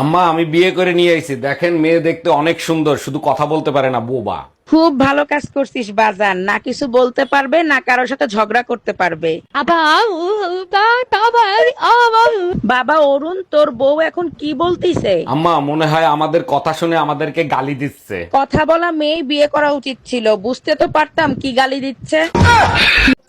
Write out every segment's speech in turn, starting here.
আম্মা আমি বিয়ে করে নিয়ে আইছি। দেখেন মেয়ে দেখতে অনেক সুন্দর শুধু কথা বলতে পারে না বোবা। খুব ভালো কাজ করছিস বাজার না কিছু বলতে পারবে না কারোর সাথে ঝগড়া করতে পারবে। বাবা অরুণ তোর বউ এখন কি বলতিছে? আম্মা মনে হয় আমাদের কথা শুনে আমাদেরকে গালি দিচ্ছে। কথা বলা মেয়ে বিয়ে করা উচিত ছিল বুঝতে তো পারতাম কি গালি দিচ্ছে।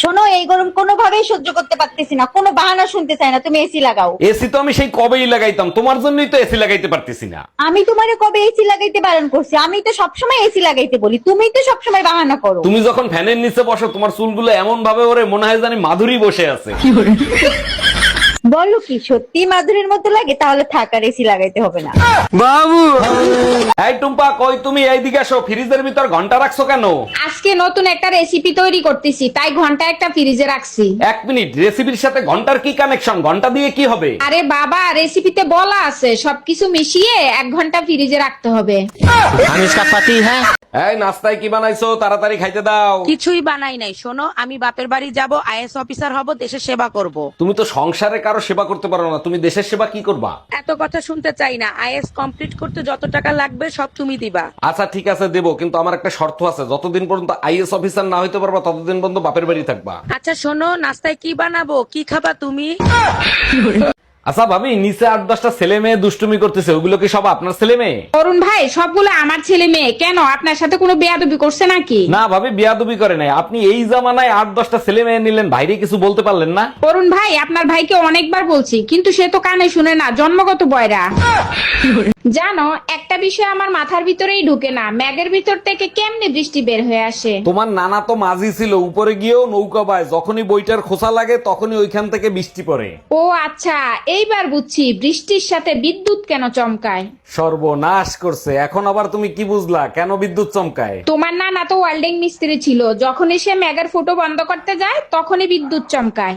শোনো এই গরম কোনোভাবেই সহ্য করতে পারতেছি না। কোনো বাহানা শুনতে চাই না তুমি এসি লাগাও। এসি তো আমি সেই কবেই লাগাইতাম তোমার জন্যই তো এসি লাগাইতে পারতেছি না। আমি তোমারে কবে এসি লাগাইতে বারণ করছি? আমি তো সবসময় এসি লাগাইতে বলি তুমি তো সবসময় বাহানা করো। তুমি যখন ফ্যানের নিচে বসো তোমার চুলগুলো এমন ভাবে ওরে মনে হয় জানি মাধুরী বসে আছে। বলো কি সত্যি মাধুরীর মতো লাগে? তাহলে থাকার এসি লাগাইতে হবে না। বাবু! এই টুম্পা কই তুমি? এইদিকে আসো ফ্রিজের ভিতর ঘণ্টা রাখছো কেন? আজকে নতুন একটা রেসিপি তৈরি করতেছি তাই ঘণ্টা একটা ফ্রিজে রাখছি। এক মিনিট রেসিপির সাথে ঘণ্টার কি কানেকশন ঘণ্টা দিয়ে কি হবে? আরে বাবা রেসিপিতে বলা আছে সবকিছু মিশিয়ে এক ঘণ্টা ফ্রিজে রাখতে হবে। এই নাস্তায় কি বানাইছো? তাড়াতাড়ি খাইতে দাও। কিছুই বানাই নাই শোনো আমি বাপের বাড়ি যাব আইএস অফিসার হব দেশের সেবা করব। তুমি তো সংসারে কারও সেবা করতে পারো না তুমি দেশের সেবা কি করবা? এত কথা শুনতে চাই না। আইএস কমপ্লিট করতে যত টাকা লাগবে সব তুমি দিবা। আচ্ছা ঠিক আছে দেবো কিন্তু আমার একটা শর্ত আছে। যতদিন পর্যন্ত আইএস অফিসার না হইতে পারবা ততদিন পর্যন্ত বাপের বাড়ি থাকবা। আচ্ছা শোনো নাস্তায় কি বানাবো? কি খাবা তুমি? আচ্ছা ভাবি নিচে আট দশটা ছেলে মেয়ে দুষ্টুমি করতেছে ওগুলো কি সব আপনার ছেলে মেয়ে? অরুণ ভাই সবগুলো আমার ছেলে মেয়ে। কেন? আপনার সাথে কোনো বেয়াদবি করছে নাকি? না ভাবি বিয়াদুবি করে নাই। আপনি এই জামানায় আট দশটা ছেলে মেয়ে নিলেন বাইরে কিছু বলতে পারলেন না? অরুণ ভাই আপনার ভাইকে অনেকবার বলছি কিন্তু সে তো কানে শুনে না জন্মগত বয়রা। জানো একটা বিষয় আমার মাথার ভিতরেই ঢুকে না ম্যাগের ভিতর থেকে কেমনে বৃষ্টি বের হয়ে আসে? তোমার নানা তো মাঝি ছিল উপরে গিয়েও নৌকা পায় যখনই বইটার খোসা লাগে তখনই ওইখান থেকে বৃষ্টি পড়ে। ও আচ্ছা এইবার বুঝছি বৃষ্টির সাথে বিদ্যুৎ কেন চমকায়। সর্বনাশ করছে। এখন আবার তুমি কি বুঝলা? কেন বিদ্যুৎ চমকায়? তোমার নানা তো ওয়েল্ডিং মিস্ত্রি ছিল। যখনই সে ম্যাগের ফুটো বন্ধ করতে যায় তখনই বিদ্যুৎ চমকায়।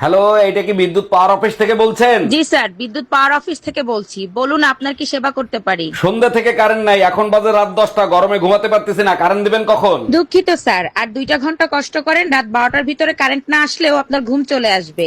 হ্যালো এটা কি বিদ্যুৎ পাওয়ার অফিস থেকে বলছেন? জি স্যার বিদ্যুৎ পাওয়ার অফিস থেকে বলছি। বলুন আপনার কি সেবা করতে পারি? সন্ধ্যা থেকে কারেন্ট নাই এখন বাজে রাত দশটা গরমে ঘুমাতে পারতেছি না কারেন্ট দিবেন কখন? দুঃখিত স্যার আর দুইটা ঘণ্টা কষ্ট করেন রাত বারোটার ভিতরে কারেন্ট না আসলেও আপনার ঘুম চলে আসবে।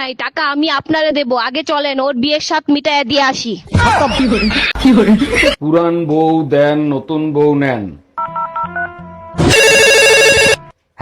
নাই টাকা আমি আপনারে দেব। আগে চলেন ওর বিয়ের সাথ মিটায় দিয়ে আসি। পুরান বউ দেন নতুন বউ নেন।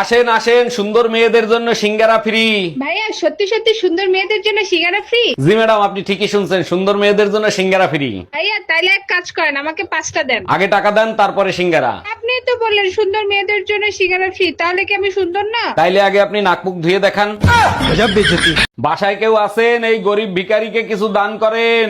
আসেন আসেন সুন্দর মেয়েদের জন্য সিঙ্গারা ফ্রি ভাইয়া সত্যি সত্যি সুন্দর মেয়েদের জন্য সিঙ্গারা ফ্রি জি ম্যাডাম আপনি ঠিকই শুনছেন সুন্দর মেয়েদের জন্য সিঙ্গারা ফ্রি ভাইয়া তাইলে এক কাজ করেন আমাকে পাঁচটা দেন। আগে টাকা দেন তারপরে সিঙ্গারা। আপনি তো বললেন সুন্দর মেয়েদের জন্য সিঙ্গারা ফ্রি তাহলে কি আমি সুন্দর না? তাইলে আগে আপনি নাকমুখ ধুয়ে দেখান। বাসায় কেউ আছেন এই গরিব ভিকারিকে কিছু দান করেন।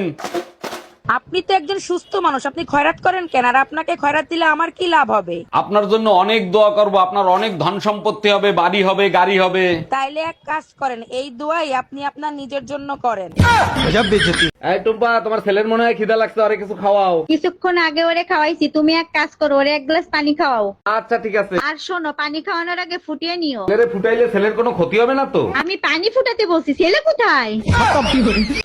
আপনি তো একজন সুস্থ মানুষ আপনি খয়রাত করেন কেন? আর আপনাকে খয়রাত দিলে আমার কি লাভ হবে? আপনার জন্য অনেক দোয়া করব আপনার অনেক ধন সম্পত্তি হবে বাড়ি হবে গাড়ি হবে। তাইলে এক কাজ করেন এই দোয়াই আপনি আপনার নিজের জন্য করেন। এই টুম্পা তোমার ছেলের মনে হয় খিদা লাগছে আরে কিছু খাওয়াও। কিছুক্ষণ আগে ওরে খাওয়াইছি তুমি এক কাজ করো ওরে এক গ্লাস পানি খাওয়াও। আচ্ছা ঠিক আছে। আর শোনো পানি খাওয়ানোর আগে ফুটিয়ে নিও। ছেলেরে ফুটাইলে ছেলের কোনো ক্ষতি হবে না তো? আমি পানি ফুটাতে বলছি ছেলে কোথায়?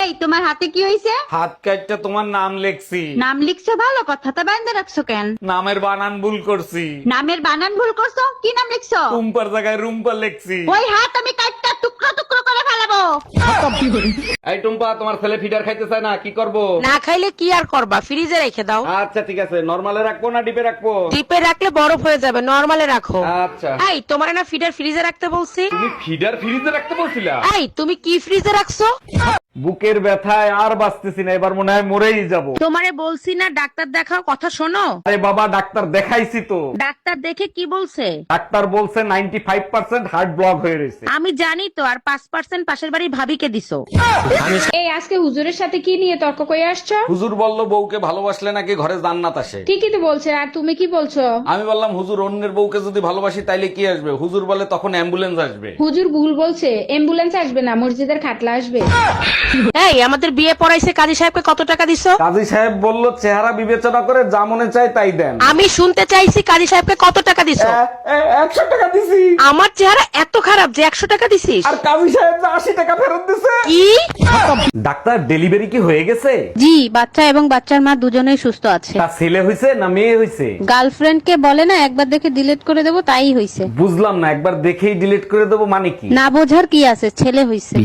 এই তোমার হাতে কি হয়েছে হাত কাটটা তোমার নাম লেখছি। নাম লিখছো ভালো কথা তা বান্ধে রাখছো কেন? নামের বানান ভুল করছি। নামের বানান ভুল করছ? কি নাম লিখছো? রুম্পার জায়গায় রুম্পা লেখছি। ওই হাত আমি কাটটা টুকরো টুকরো করে ফেলাবো। এই টুম্পা তোমার ছেলে ফিডার খাইতে চায় না কি করব? না খাইলে কি আর করবা? ফ্রিজে রেখে দাও। আচ্ছা ঠিক আছে। নরমালে রাখব না ডিপে রাখব? টিপে রাখলে বরফ হয়ে যাবে নরমালে রাখো। আচ্ছা। এই তোমার না ফিডার ফ্রিজে রাখতে বলছি। তুমি ফিডার ফ্রিজে রাখতে বলছিলা? এই তুমি কি ফ্রিজে রাখছো? বুকের ব্যথায় আর বাঁচতেছি না এবার মনে হয় মরেই যাব। তোমারে বলছি না ডাক্তার দেখাও কথা শোনো। আরে বাবা ডাক্তার দেখাইছি তো। ডাক্তার দেখে কি বলছে? ডাক্তার বলছে ninety five percent heart block হয়ে রয়েছে। আমি জানি তো আর পাঁচ পার্সেন্ট পাশের বাড়ি ভাবিকে দিছো। এই আজকে হুজুরের সাথে কি নিয়ে তর্ক করে আসছো? হুজুর বলল বউকে ভালোবাসলে নাকি ঘরে জান্নাত আসে? ঠিকই তো বলছে আর তুমি কি বলছো? আমি বললাম হুজুর অন্যের বউকে যদি ভালোবাসি তাইলে কি আসবে? হুজুর বলে তখন অ্যাম্বুলেন্স আসবে। হুজুর ভুল বলছে অ্যাম্বুলেন্স আসবে না মসজিদের খাটলা আসবে। এই আমাদের বিয়ে পড়াইছে কাজী সাহেবকে কত টাকা দিছো? কাজী সাহেব বলল চেহারা বিবেচনা করে যা মনে চায় তাই দেন। আমি শুনতে চাইছি কাজী সাহেবকে কত টাকা দিছো? একশো টাকা দিছি। আমার চেহারা এত খারাপ যে একশো টাকা দিছিস? আর কাজী সাহেব যে আশি টাকা ফেরত দিছে। কি? ডাক্তার ডেলিভারি কি হয়ে গেছে? জি বাচ্চা এবং বাচ্চার মা দুজনেই সুস্থ আছে। তা ছেলে হইছে না মেয়ে হইছে? গার্লফ্রেন্ড কে বলে না একবার দেখে ডিলিট করে দেবো তাই হইছে। বুঝলাম না একবার দেখেই ডিলিট করে দেবো মানে কি? না বোঝার কি আছে ছেলে হইছে।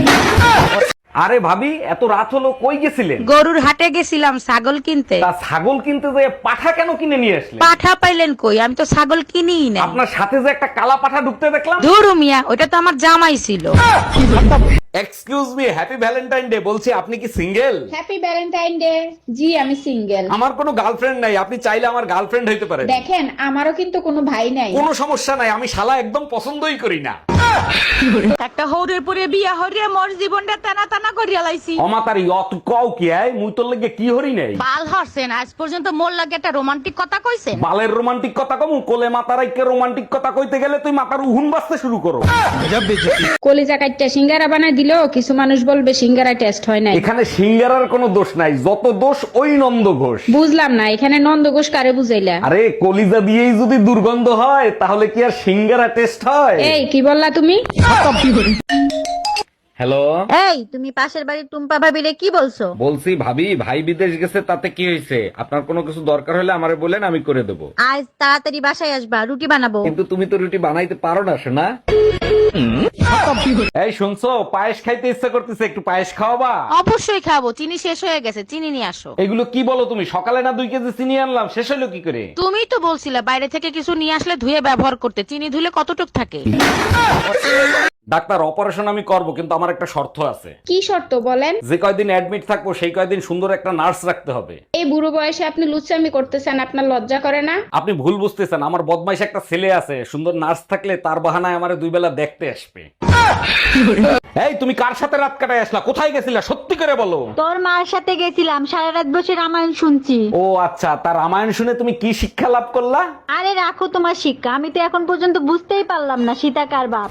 আরে ভাবি এত রাত হলো কই গেছিলেন? গরুর হাটে গেছিলাম ছাগল কিনতে। তা ছাগল কিনতে যে পাঠা কেন কিনে নিয়ে আসলেন? পাঠা পাইলেন কই? আমি তো ছাগল কিনিই না আপনার সাথে যে একটা কালা পাঠা ঢুকতে দেখলাম? ধুরু মিয়া ওটা তো আমার জামাই ছিল। Excuse me happy Valentine day বলছি আপনি কি সিঙ্গেল হ্যাপি ভ্যালেন্টাইন ডে জি আমি সিঙ্গেল আমার কোনো গার্লফ্রেন্ড নাই আপনি চাইলে আমার গার্লফ্রেন্ড হইতে পারেন। দেখেন আমারও কিন্তু কোনো ভাই নাই। কোনো সমস্যা নাই আমি শালা একদম পছন্দই করি না। একটা হৌরের পরে বিয়া হরিয়া মোর জীবনটা টানা টানা করিয়া লাইছি। অমাতারি অত কও কি আয় মুই তোর লেগে কি হরি নাই? বাল হরছেন আজ পর্যন্ত মোর লাগে একটা রোমান্টিক কথা কইছেন? বালের রোমান্টিক কথা কমু কোলে মাতারাইকে রোমান্টিক কথা কইতে গেলে তুই মাতার উহুন বাজতে শুরু করো। কলিজা কাটটা সিঙ্গারা কিছু মানুষ বলবে সিঙ্গারা টেস্ট হয় নাই। এখানে সিঙ্গারার কোনো দোষ নাই যত দোষ ওই নন্দ ঘোষ। বুঝলাম না এখানে নন্দ ঘোষ কারে বুঝাইলা? আরে কলিজা দিয়েই যদি দুর্গন্ধ হয় তাহলে কি আর সিঙ্গারা টেস্ট হয়? এই কি বললা তুমি? হ্যালো এই তুমি পাশের বাড়ির টুম্পা ভাবিরে কি বলছো? বলছি ভাবি ভাই বিদেশ গেছে তাতে কি হয়েছে? আপনার কোনো কিছু দরকার হলে আমারে বলেন আমি করে দেবো। আজ তাড়াতাড়ি বাসায় আসবা রুটি বানাবো। কিন্তু তুমি তো রুটি বানাইতে পারো না শোনা এই শুনছো? পায়েস খাইতে ইচ্ছা করতেছে একটু পায়েস খাওয়াবা? অবশ্যই খাব চিনি শেষ হয়ে গেছে চিনি নিয়ে আসো। এগুলো কি বলো তুমি? সকালে না দুই কেজি চিনি আনলাম শেষ হলো কি করে? তুমি তো বলছিলে বাইরে থেকে কিছু নিয়ে আসলে ধুয়ে ব্যবহার করতে চিনি ধুলে কতটুক থাকে? ডাক্তার অপারেশন আমি করব কিন্তু আমার একটা শর্ত আছে। কি শর্ত বলেন? যে কয়দিন অ্যাডমিট থাকব সেই কয়দিন সুন্দর একটা নার্স রাখতে হবে। এই বুড়ো বয়সে আপনি লুচ্চামি করতেছেন আপনার লজ্জা করে না? আপনি ভুল বুঝতেছেন আমার বদমাইশ একটা ছেলে আছে সুন্দর নার্স থাকলে তার বাহানায় আমার দুই বেলা দেখতে আসবে। এই তুমি কার সাথে রাত কাটায় আসলা? কোথায় গেছিলা? সত্যি করে বলো। তোর মার সাথে গেছিলাম সারা রাত বসে রামায়ণ শুনছি। ও আচ্ছা তার রামায়ণ শুনে তুমি কি শিক্ষা লাভ করলা? আরে রাখো তোমার শিক্ষা আমি তো এখন পর্যন্ত বুঝতেই পারলাম না সীতা কার বাপ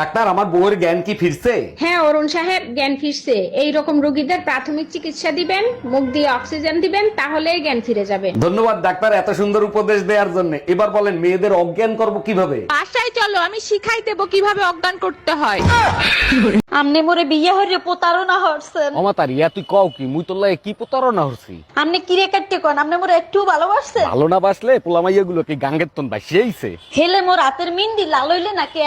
ডাক্তার আমার বউয়ের জ্ঞান কি ফিরছে? হ্যাঁ অরুণ সাহেব জ্ঞান ফিরছে। এই রকম রোগীদের প্রাথমিক চিকিৎসা দিবেন মুখ দিয়ে অক্সিজেন দিবেন তাহলেই জ্ঞান ফিরে যাবে। ধন্যবাদ ডাক্তার এত সুন্দর উপদেশ দেওয়ার জন্য। এবার বলেন মেয়েদের অজ্ঞান করব কীভাবে? বাসায় চলো আমি শিখাই দেবো কীভাবে অজ্ঞান করতে হয়। আমনে মোরে বিয়ে হরে প্রতারণা হরছেন। অমাতার ইয়া তুই কও কি? মুই তোর লাগে কি প্রতারণা হচ্ছি আমনে কিরে কাটতে কোন? আমনে মোরে একটু ভালোবাসছেন? ভালো না বাসলে পোলামাইয়া গুলো কি গাঙ্গের তন বাসিয়েছে হেলে মোর রাতের মিন্দি লাল হইলে নাকি